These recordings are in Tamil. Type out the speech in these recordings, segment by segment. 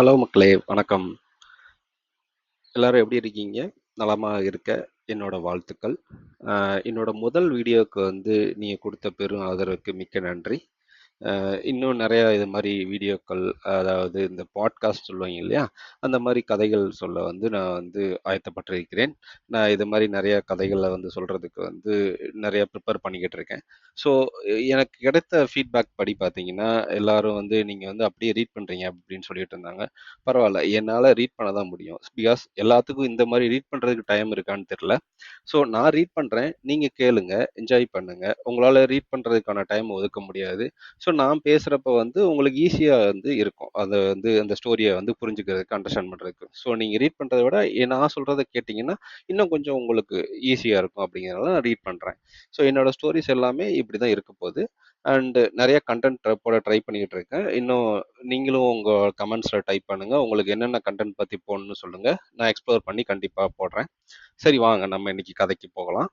ஹலோ மக்களே வணக்கம். எல்லாரும் எப்படி இருக்கீங்க? நலமா இருக்க என்னோட வாழ்த்துக்கள். என்னோட முதல் வீடியோவுக்கு வந்து நீங்கள் கொடுத்த பெரும் ஆதரவுக்கு மிக்க நன்றி. இன்னும் நிறைய இது மாதிரி வீடியோக்கள் அதாவது இந்த பாட்காஸ்ட் சொல்லுவாங்க இல்லையா? அந்த மாதிரி கதைகள் சொல்ல வந்து நான் வந்து ஆயத்தப்பட்டிருக்கிறேன். நான் இது மாதிரி நிறைய கதைகளை வந்து சொல்றதுக்கு வந்து நிறைய ப்ரிப்பேர் பண்ணிக்கிட்டு இருக்கேன். ஸோ எனக்கு கிடைத்த ஃபீட்பேக் படி பார்த்தீங்கன்னா எல்லாரும் வந்து நீங்கள் வந்து அப்படியே ரீட் பண்ணுறீங்க அப்படின்னு சொல்லிட்டு இருந்தாங்க. பரவாயில்ல என்னால் ரீட் பண்ண தான் முடியும். பிகாஸ் எல்லாத்துக்கும் இந்த மாதிரி ரீட் பண்ணுறதுக்கு டைம் இருக்கான்னு தெரில ஸோ நான் ரீட் பண்ணுறேன் நீங்கள் கேளுங்க என்ஜாய் பண்ணுங்க. உங்களால் ரீட் பண்ணுறதுக்கான டைம் ஒதுக்க முடியாது. ஸோ நான் பேசுகிறப்ப வந்து உங்களுக்கு ஈஸியாக வந்து இருக்கும். அதை வந்து அந்த ஸ்டோரியை வந்து புரிஞ்சுக்கிறதுக்கு அண்டர்ஸ்டாண்ட் பண்ணுறதுக்கு ஸோ நீங்கள் ரீட் பண்ணுறதை விட நான் சொல்கிறத கேட்டிங்கன்னா இன்னும் கொஞ்சம் உங்களுக்கு ஈஸியாக இருக்கும் அப்படிங்கிறனால நான் ரீட் பண்ணுறேன் ஸோ என்னோட ஸ்டோரிஸ் எல்லாமே இப்படி தான் இருக்க போகுது. அண்டு நிறைய கண்டென்ட் போட ட்ரை பண்ணிக்கிட்டு இருக்கேன். இன்னும் நீங்களும் உங்கள் கமெண்ட்ஸில் டைப் பண்ணுங்கள் உங்களுக்கு என்னென்ன கண்டென்ட் பற்றி போகணும்னு சொல்லுங்கள் நான் எக்ஸ்ப்ளோர் பண்ணி கண்டிப்பாக போடுறேன். சரி வாங்க. நம்ம இன்னைக்கு கதைக்கு போகலாம்.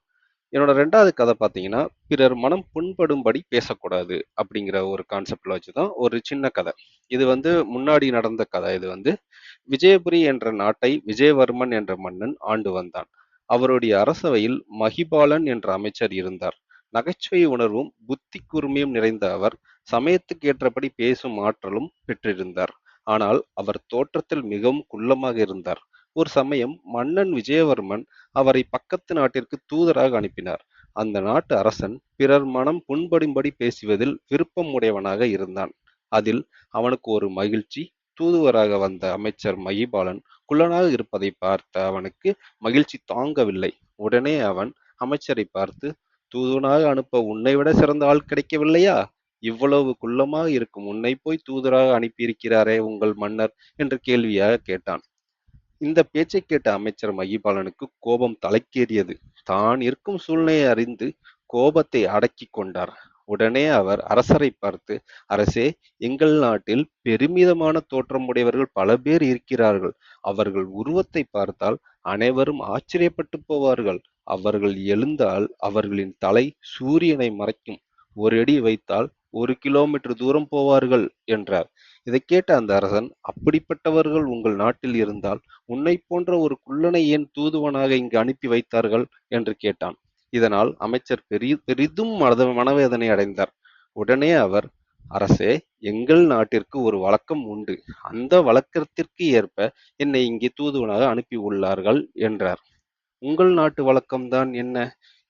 என்னோட ரெண்டாவது கதை பார்த்தீங்கன்னா பிறர் மனம் புண்படும்படி பேசக்கூடாது அப்படிங்கிற ஒரு கான்செப்ட்ல வச்சு தான் ஒரு சின்ன கதை. இது வந்து முன்னாடி நடந்த கதை. இது வந்து விஜயபுரி என்ற நாட்டை விஜயவர்மன் என்ற மன்னன் ஆண்டு வந்தான். அவருடைய அரசவையில் மகிபாலன் என்ற அமைச்சர் இருந்தார். நகைச்சுவை உணர்வும் புத்தி கூர்மையும் நிறைந்த அவர் சமயத்துக்கு ஏற்றபடி பேசும் ஆற்றலும் பெற்றிருந்தார். ஆனால் அவர் தோற்றத்தில் மிகவும் குள்ளமாக இருந்தார். ஒரு சமயம் மன்னன் விஜயவர்மன் அவரை பக்கத்து நாட்டிற்கு தூதராக அனுப்பினார். அந்த நாட்டு அரசன் பிறர் மனம் புண்படும்படி பேசுவதில் விருப்பம் உடையவனாக இருந்தான். அதில் அவனுக்கு ஒரு மகிழ்ச்சி. தூதுவராக வந்த அமைச்சர் மகிபாலன் குள்ளனாக இருப்பதை பார்த்த அவனுக்கு மகிழ்ச்சி தாங்கவில்லை. உடனே அவன் அமைச்சரை பார்த்து தூதுவனாக அனுப்ப உன்னை விட சிறந்த ஆள் கிடைக்கவில்லையா? இவ்வளவு குள்ளமாக இருக்கும் உன்னை போய் தூதராக அனுப்பியிருக்கிறாரே உங்கள் மன்னர் என்று கேள்வியாக கேட்டான். இந்த பேச்சை கேட்ட அமைச்சர் மகிபாலனுக்கு கோபம் தலைக்கேறியது. தான் இருக்கும் சூழ்நிலையை அறிந்து கோபத்தை அடக்கி கொண்டார். உடனே அவர் அரசரை பார்த்து அரசே எங்கள் நாட்டில் பெருமிதமான தோற்றமுடையவர்கள் பல பேர் இருக்கிறார்கள். அவர்கள் உருவத்தை பார்த்தால் அனைவரும் ஆச்சரியப்பட்டு போவார்கள். அவர்கள் எழுந்தால் அவர்களின் தலை சூரியனை மறைக்கும். ஒரு அடி வைத்தால் ஒரு கிலோமீட்டர் தூரம் போவார்கள் என்றார். இதை கேட்ட அந்த அரசன் அப்படிப்பட்டவர்கள் உங்கள் நாட்டில் இருந்தால் உன்னை போன்ற ஒரு குள்ளனை ஏன் தூதுவனாக இங்கு அனுப்பி வைத்தார்கள்? என்று கேட்டான். இதனால் அமைச்சர் பெரிய பெரிதும் மனத மனவேதனை அடைந்தார். உடனே அவர் அரசே எங்கள் நாட்டிற்கு ஒரு வழக்கம் உண்டு. அந்த வழக்கத்திற்கு ஏற்ப என்னை இங்கே தூதுவனாக அனுப்பி உள்ளார்கள் என்றார். உங்கள் நாட்டு வழக்கம்தான் என்ன?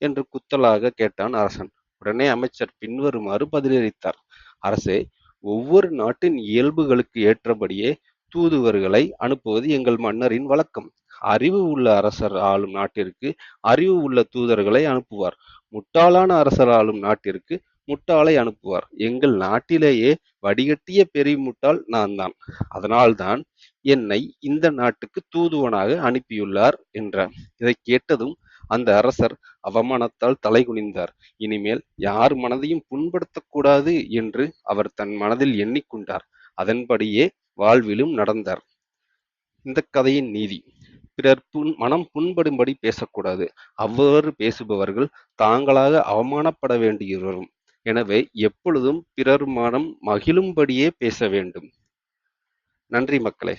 என்று குத்தலாக கேட்டான் அரசன். உடனே அமைச்சர் பின்வருமாறு பதிலளித்தார். அரசே ஒவ்வொரு நாட்டின் இயல்புகளுக்கு ஏற்றபடியே தூதுவர்களை அனுப்புவது எங்கள் மன்னரின் வழக்கம். அறிவு உள்ள அரசர் ஆளும் நாட்டிற்கு அறிவு உள்ள தூதர்களை அனுப்புவார். முட்டாளான அரசர் ஆளும் நாட்டிற்கு முட்டாளை அனுப்புவார். எங்கள் நாட்டிலேயே வடிகட்டிய பெரிய முட்டாள் நான் தான். அதனால்தான் என்னை இந்த நாட்டுக்கு தூதுவனாக அனுப்பியுள்ளார் என்றார். இதை கேட்டதும் அந்த அரசர் அவமானத்தால் தலை குனிந்தார். இனிமேல் யார் மனதையும் புண்படுத்தக்கூடாது என்று அவர் தன் மனதில் எண்ணிக்கொண்டார். அதன்படியே வாழ்விலும் நடந்தார். இந்த கதையின் நீதி. பிறர் புண் மனம் புண்படும்படி பேசக்கூடாது. அவ்வாறு பேசுபவர்கள் தாங்களாக அவமானப்பட வேண்டியவரும் எனவே எப்பொழுதும் பிறர் மனம் மகிழும்படியே பேச வேண்டும். நன்றி மக்களே.